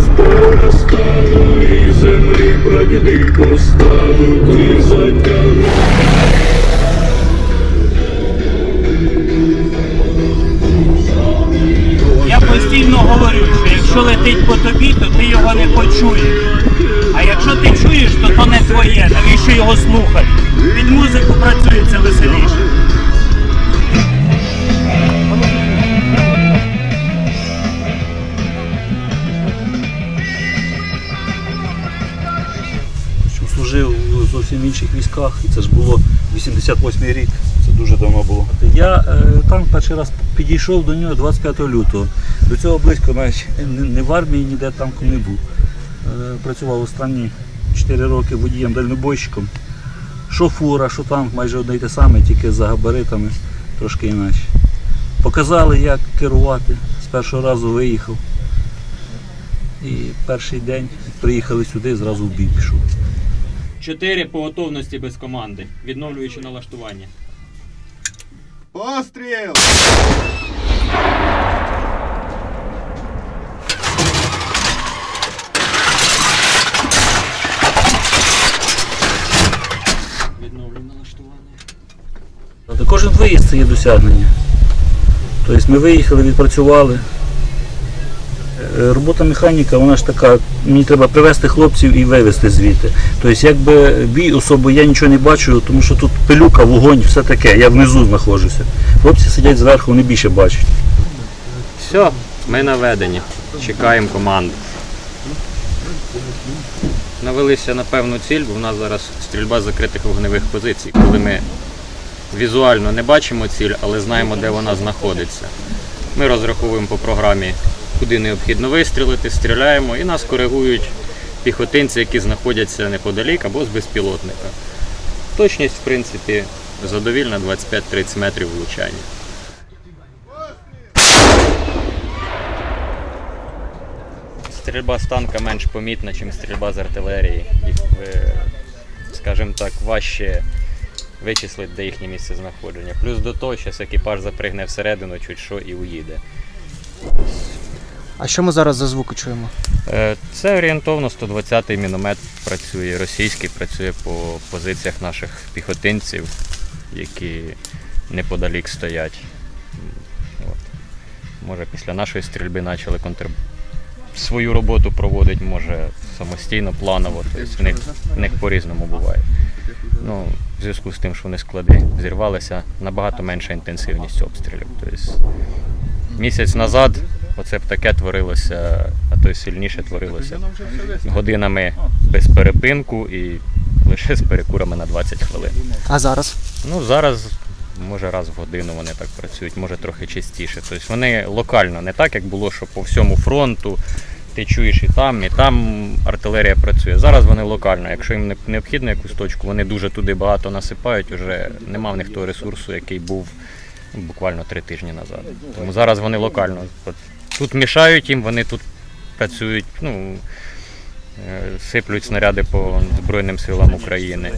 збора стану і землі прадіди поставив і затягнув. Я постійно говорю, що якщо летить по тобі, то ти його не почуєш. А якщо ти чуєш, то то не твоє. Навіщо його слухати? Під музику працюється веселіше. Інших і це ж було 88 рік, це дуже давно було. Я е, танк перший раз підійшов до нього 25 лютого. До цього близько навіть не, в армії, ніде танком не був. Е, працював останні 4 роки водієм дальнобойщиком. Що фура, що танк, майже одне й те саме, тільки за габаритами трошки інакше. Показали, як керувати. З першого разу виїхав. І перший день приїхали сюди, зразу в бій пішов. 4 по готовності без команди, відновлюючи налаштування. Постріл! Відновлюємо налаштування. Кожен виїзд це є досягнення. Тобто ми виїхали, відпрацювали. Е, Робота механіка, вона ж така, мені треба привезти хлопців і вивезти звідти. Тобто, якби бій особо я нічого не бачу, тому що тут пилюка, вогонь, все таке, я внизу знаходжуся. Хлопці сидять зверху, вони більше бачать. Все, ми наведені. Чекаємо команду. Навелися на певну ціль, бо в нас зараз стрільба з закритих вогневих позицій, коли ми візуально не бачимо ціль, але знаємо, де вона знаходиться. Ми розраховуємо по програмі, куди необхідно вистрілити, стріляємо і нас коригують піхотинці, які знаходяться неподалік або з безпілотника. Точність, в принципі, задовільна 25-30 метрів влучання. Стрільба з танка менш помітна, ніж стрільба з артилерії. Їх, е, скажімо так, важче вичислити, де їхнє місце знаходження. Плюс до того, що екіпаж запригне всередину, чуть що і уїде. А що ми зараз за звуки чуємо? Е, Це орієнтовно 120-й міномет працює, російський працює по позиціях наших піхотинців, які неподалік стоять. От. Може, після нашої стрільби почали контр... свою роботу проводити, може самостійно, планово. Тобто в них, в них по-різному буває. Ну, в зв'язку з тим, що вони склади зірвалися, набагато менша інтенсивність обстрілів. Тобто, місяць назад оце б таке творилося, а то й сильніше творилося годинами без перепинку і лише з перекурами на 20 хвилин. А зараз? Ну зараз може раз в годину вони так працюють, може трохи частіше. Тобто вони локально, не так як було, що по всьому фронту ти чуєш і там, і там артилерія працює. Зараз вони локально. Якщо їм необхідно якусь точку, вони дуже туди багато насипають. Уже нема в них того ресурсу, який був ну, буквально три тижні назад. Тому зараз вони локально. Тут мішають їм, вони тут працюють, ну, е, сиплють снаряди по Збройним силам України.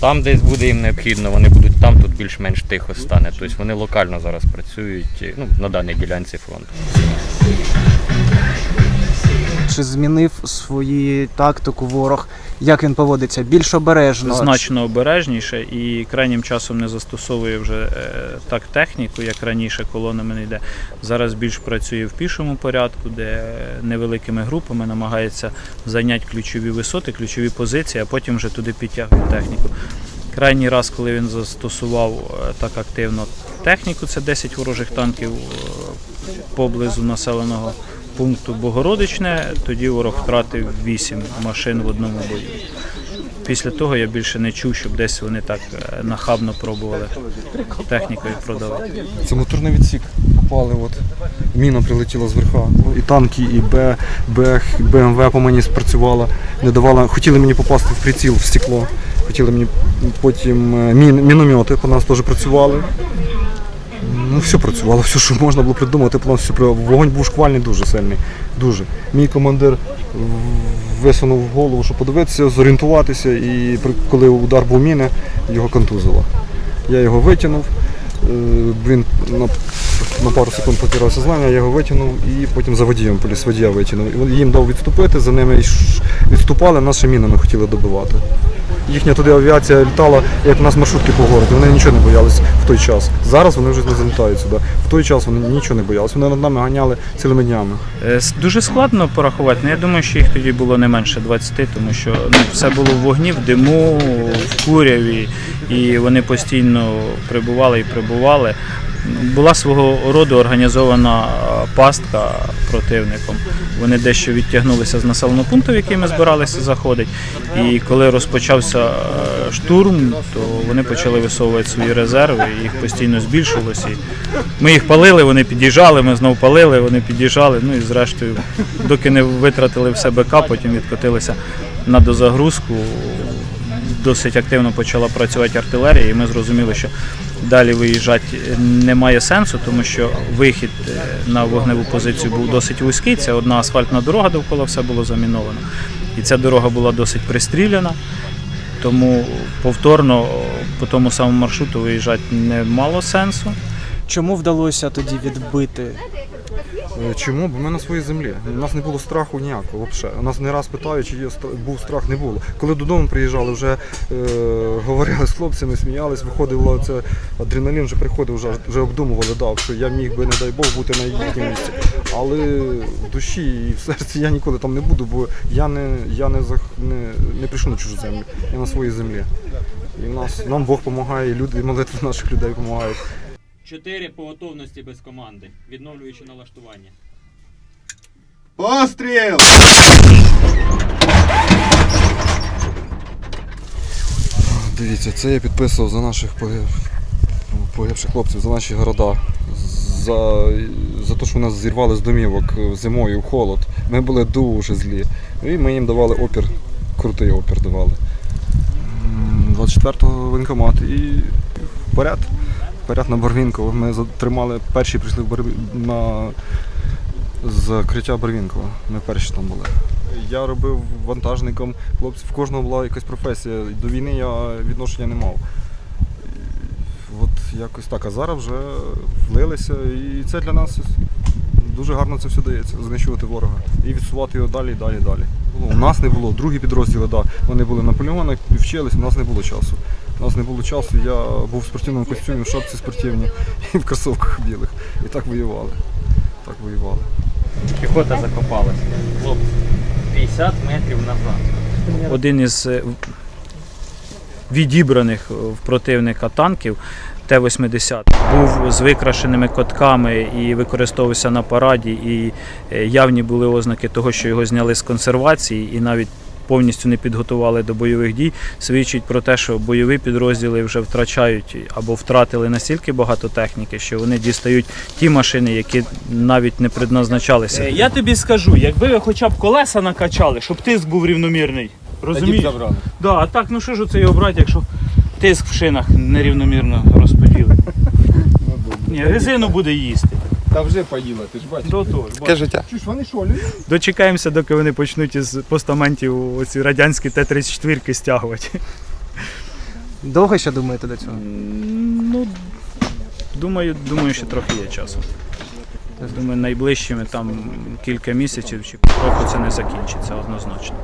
Там десь буде їм необхідно, вони будуть там, тут більш-менш тихо стане. Тобто вони локально зараз працюють ну, на даній ділянці фронту. Чи змінив свою тактику ворог? Як він поводиться? Більш обережно? Значно обережніше і крайнім часом не застосовує вже е, так техніку, як раніше колонами не йде. Зараз більш працює в пішому порядку, де невеликими групами намагається зайняти ключові висоти, ключові позиції, а потім вже туди підтягує техніку. Крайній раз, коли він застосував е, так активно техніку, це 10 ворожих танків е, поблизу населеного пункту Богородичне, тоді ворог втратив 8 машин в одному бою. Після того я більше не чув, щоб десь вони так е, нахабно пробували технікою продавати. Це моторний відсік. Попали, от. Міна прилетіла зверха. І танки, і Б, Б, БМВ по мені спрацювала. Не давала, хотіли мені попасти в приціл, в стекло. Хотіли мені потім е, мін, міномети по нас теж працювали. Ну, все працювало, все, що можна було придумати, по нас все Вогонь був шквальний дуже сильний. Дуже. Мій командир висунув голову, щоб подивитися, зорієнтуватися, і коли удар був міни, його контузило. Я його витягнув. Е, Він на пару секунд потеряв сознання, я його витягнув і потім за водієм поліс водія витягнув. Їм дав відступити, за ними відступали, наші мінами хотіли добивати. Їхня туди авіація літала, як у нас маршрутки по городу, вони нічого не боялися в той час. Зараз вони вже не залітають сюди. В той час вони нічого не боялися. Вони над нами ганяли цілими днями. Е, Дуже складно порахувати, але я думаю, що їх тоді було не менше 20, тому що ну, все було в вогні, в диму, в куряві, і вони постійно прибували і прибували. Була свого роду організована е, пастка противником. Вони дещо відтягнулися з населеного пункту, в який ми збиралися заходити. І коли розпочався е, штурм, то вони почали висовувати свої резерви, і їх постійно збільшувалося. І ми їх палили, вони під'їжджали, ми знову палили, вони під'їжджали. Ну і зрештою, доки не витратили все БК, потім відкотилися на дозагрузку. Досить активно почала працювати артилерія, і ми зрозуміли, що далі виїжджати немає сенсу, тому що вихід е, на вогневу позицію був досить вузький. Це одна асфальтна дорога, довкола все було заміновано. І ця дорога була досить пристріляна. Тому повторно по тому самому маршруту виїжджати не мало сенсу. Чому вдалося тоді відбити? Е, Чому? Бо ми на своїй землі. У нас не було страху ніякого взагалі. У нас не раз питають, чи є був страх, не було. Коли додому приїжджали, вже е, говорили з хлопцями, сміялись, виходило це адреналін, вже приходив, вже, вже обдумували, дав, що я міг би, не дай Бог, бути на їхньому місці. Але в душі і в серці я ніколи там не буду, бо я не, я не, зах, не, не прийшов на чужу землю, я на своїй землі. І нас, нам Бог допомагає, і люди, і молитви наших людей допомагають. Чотири по готовності без команди, відновлюючи налаштування. Постріл! Дивіться, це я підписував за наших погибших хлопців, за наші города. За, за те, що нас зірвали з домівок зимою в холод. Ми були дуже злі. І ми їм давали опір, крутий опір давали. 24-го воєнкомат і вперед. Вперед на Барвінково. Ми затримали, перші прийшли в Барві... на закриття Барвінкова. Ми перші там були. Я робив вантажником, хлопці, в кожного була якась професія. До війни я відношення не мав. От якось так. А зараз вже влилися, і це для нас дуже гарно це все дається, знищувати ворога. І відсувати його далі, далі, далі. Ну, У нас не було, другі підрозділи, да, вони були на полігонах, вчились, у нас не було часу. У нас не було часу, я був в спортивному костюмі, в шапці спортивній і в кросовках білих. І так воювали. Так воювали. Піхота закопалася. Хлопці, 50 метрів назад. один із е, відібраних в противника танків Т-80 був з викрашеними котками і використовувався на параді, і е, явні були ознаки того, що його зняли з консервації і навіть повністю не підготували до бойових дій, свідчить про те, що бойові підрозділи вже втрачають або втратили настільки багато техніки, що вони дістають ті машини, які навіть не предназначалися. Е, Я тобі скажу, якби ви хоча б колеса накачали, щоб тиск був рівномірний. Розумієш? Да, а так, ну що ж це його брати, якщо тиск в шинах нерівномірно розподілений. Ні, резину буде їсти. Та вже поїла, ти ж бачиш. До того ж, бачиш. життя. Чуєш, вони що, люди? Дочекаємося, доки вони почнуть із постаментів оці радянські Т-34 стягувати. Довго ще думаєте до цього? Ну, думаю, думаю, що трохи є часу. Думаю, найближчими там кілька місяців чи року це не закінчиться однозначно.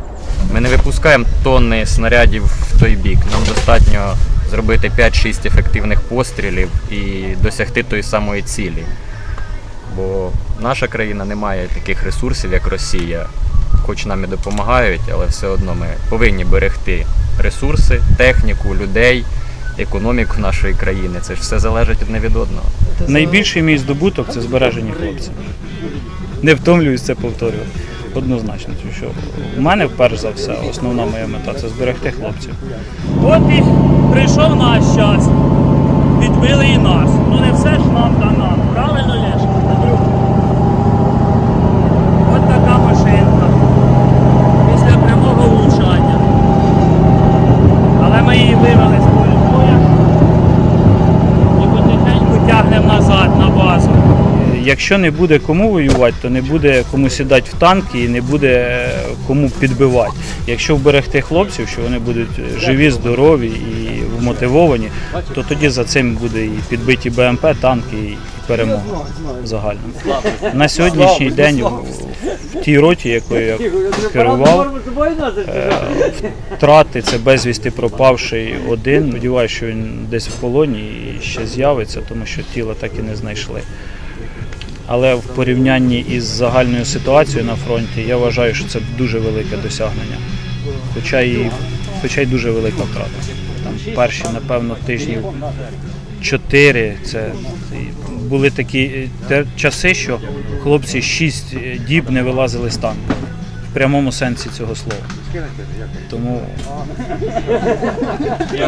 Ми не випускаємо тонни снарядів в той бік. Нам достатньо зробити 5-6 ефективних пострілів і досягти тої самої цілі. Бо наша країна не має таких ресурсів, як Росія. Хоч нам і допомагають, але все одно ми повинні берегти ресурси, техніку, людей, економіку нашої країни. Це ж все залежить одне від одного. Найбільший мій здобуток це збережені хлопці. Не втомлююсь це повторювати. Однозначно, що в мене перш за все основна моя мета це зберегти хлопців. І прийшов наш час. Підбили і нас. Ну не все ж нам та нам. Правильно, Леш? От така машинка. Після прямого влучання. Але ми її вивели з поля боя і потихеньку тягнемо назад на базу. Якщо не буде кому воювати, то не буде кому сідати в танки і не буде е, кому підбивати. Якщо вберегти хлопців, що вони будуть живі, здорові і вмотивовані, то тоді за цим буде і підбиті БМП, танки, і перемога загальна. На сьогоднішній день в, в тій роті, якою я керував, е, втрати це безвісти пропавший один. Сподіваюся, що він десь в полоні і ще з'явиться, тому що тіло так і не знайшли. Але в порівнянні із загальною ситуацією на фронті я вважаю, що це дуже велике досягнення. Хоча і, хоча й дуже велика втрата. Там перші, напевно, тижнів чотири. Це були такі е, часи, що хлопці шість е, діб не вилазили з танку. В прямому сенсі цього слова. Тому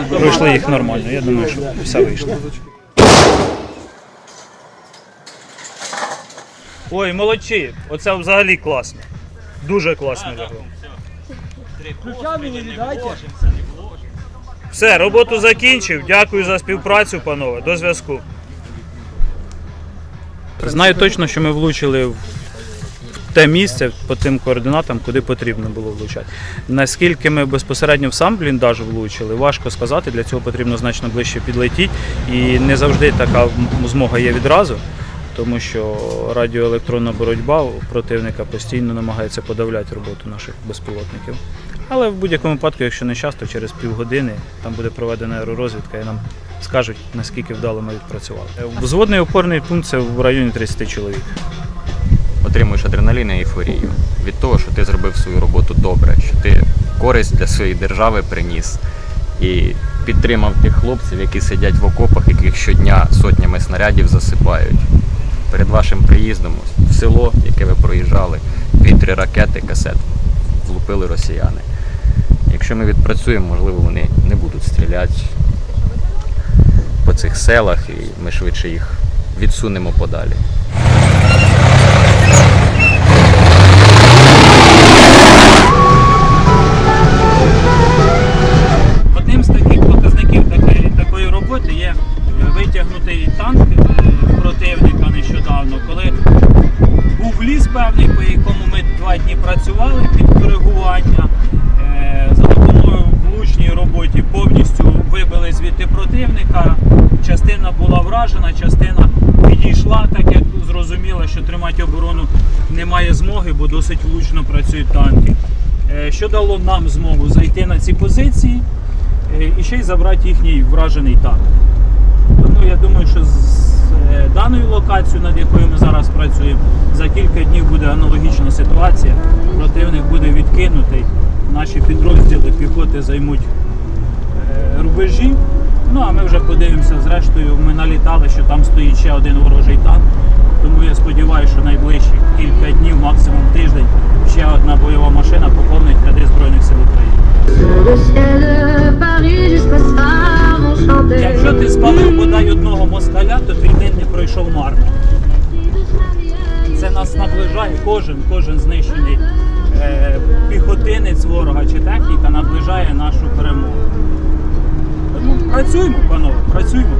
пройшли їх нормально. Я думаю, що все вийшло. Ой, молодці! Оце взагалі класно. Дуже класно лягло. Все, роботу закінчив. Дякую за співпрацю, панове. До зв'язку. Знаю точно, що ми влучили в те місце по тим координатам, куди потрібно було влучати. Наскільки ми безпосередньо в сам бліндаж влучили, важко сказати. Для цього потрібно значно ближче підлетіти. І не завжди така змога є відразу, тому що радіоелектронна боротьба у противника постійно намагається подавляти роботу наших безпілотників. Але в будь-якому випадку, якщо не часто, через півгодини там буде проведена аеророзвідка і нам скажуть, наскільки вдало ми відпрацювали. Е, Взводний опорний пункт це в районі 30 чоловік. Отримуєш адреналін і ейфорію від того, що ти зробив свою роботу добре, що ти користь для своєї держави приніс і підтримав тих хлопців, які сидять в окопах, яких щодня сотнями снарядів засипають. Перед вашим приїздом в село, яке ви проїжджали, дві-три ракети, касет влупили росіяни. Якщо ми відпрацюємо, можливо, вони не будуть стріляти по цих селах, і ми швидше їх відсунемо подалі. Коригування. Е, За допомогою влучній роботі повністю вибили звідти противника. Частина була вражена, частина підійшла, так як зрозуміло, що тримати оборону немає змоги, бо досить влучно працюють танки. Е, Що дало нам змогу зайти на ці позиції е, і ще й забрати їхній вражений танк. Тому я думаю, що з даною локацією, над якою ми зараз працюємо, кілька днів буде аналогічна ситуація. Противник буде відкинутий. Наші підрозділи піхоти займуть е, рубежі. Ну а ми вже подивимося. Зрештою, ми налітали, що там стоїть ще один ворожий танк. Тому я сподіваюся, що найближчі кілька днів, максимум тиждень, ще одна бойова машина поповнить ряди Збройних сил України. Якщо ти спалив бодай одного москаля, то твій день не пройшов марно це нас наближає. Кожен, кожен знищений е, піхотинець ворога чи техніка наближає нашу перемогу. Тому працюємо, панове, працюємо.